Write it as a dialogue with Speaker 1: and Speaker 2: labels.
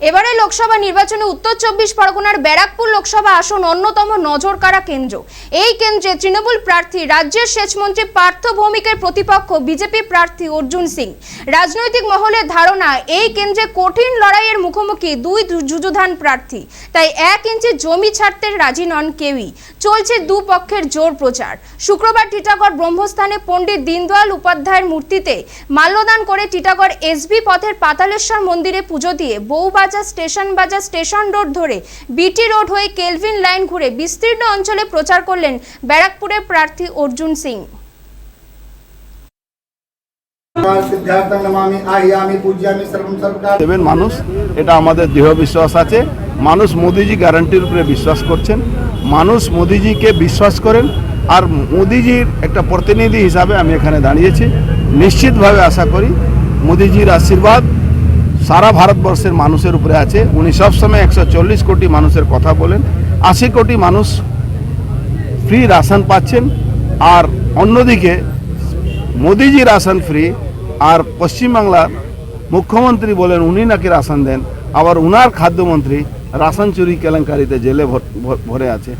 Speaker 1: এবারে লোকসভা নির্বাচনে উত্তর চব্বিশ পরগনার ব্যারাকপুর লোকসভা আসন অন্যতম নজরকাড়া কেন্দ্র। এই কেন্দ্রে তৃণমূল প্রার্থী, রাজ্যের সেচমন্ত্রী পার্থ ভৌমিকের প্রতিপক্ষ বিজেপি প্রার্থী অর্জুন সিং। রাজনৈতিক মহলের ধারণা, এই কেন্দ্রে কঠিন লড়াইয়ের মুখোমুখি দুই যুযুধান প্রার্থী। তাই এক ইঞ্চি জমি ছাড়তে রাজি নন কেউই। চলছে দুপক্ষের জোর প্রচার। শুক্রবার টিটাগড় ব্রহ্মস্থানে পণ্ডিত দীনদয়াল উপাধ্যায়ের মূর্তিতে মাল্যদান করে টিটাগড় এসবি পথের পাতালেশ্বর মন্দিরে পুজো দিয়ে বউবাজার স্টেশন বাজার স্টেশন রোড ধরে বিটি রোড হয়ে কেলভিন লাইন ঘুরে বিস্তীর্ণ অঞ্চলে প্রচার করলেন ব্যারাকপুরের প্রার্থী অর্জুন সিং।
Speaker 2: দেবেন মানুষ এটা আমাদের দৃঢ় বিশ্বাস আছে। মানুষ মোদিজি গ্যারান্টির উপরে বিশ্বাস করছেন। মানুষ মোদিজিকে বিশ্বাস করেন। আর মোদিজির একটা প্রতিনিধি হিসাবে আমি এখানে দাঁড়িয়েছি। নিশ্চিতভাবে আশা করি মোদিজির আশীর্বাদ সারা ভারতবর্ষের মানুষের উপরে আছে। উনি সবসময় একশো চল্লিশ কোটি মানুষের কথা বলেন। আশি কোটি মানুষ ফ্রি রাশন পাচ্ছেন। আর অন্যদিকে মোদিজি রাশন ফ্রি আর পশ্চিমবাংলার মুখ্যমন্ত্রী বলেন উনি নাকি রাশন দেন। আবার উনার খাদ্যমন্ত্রী রাশন চুরি কেলেঙ্কারিতে জেলে ভর- আছে।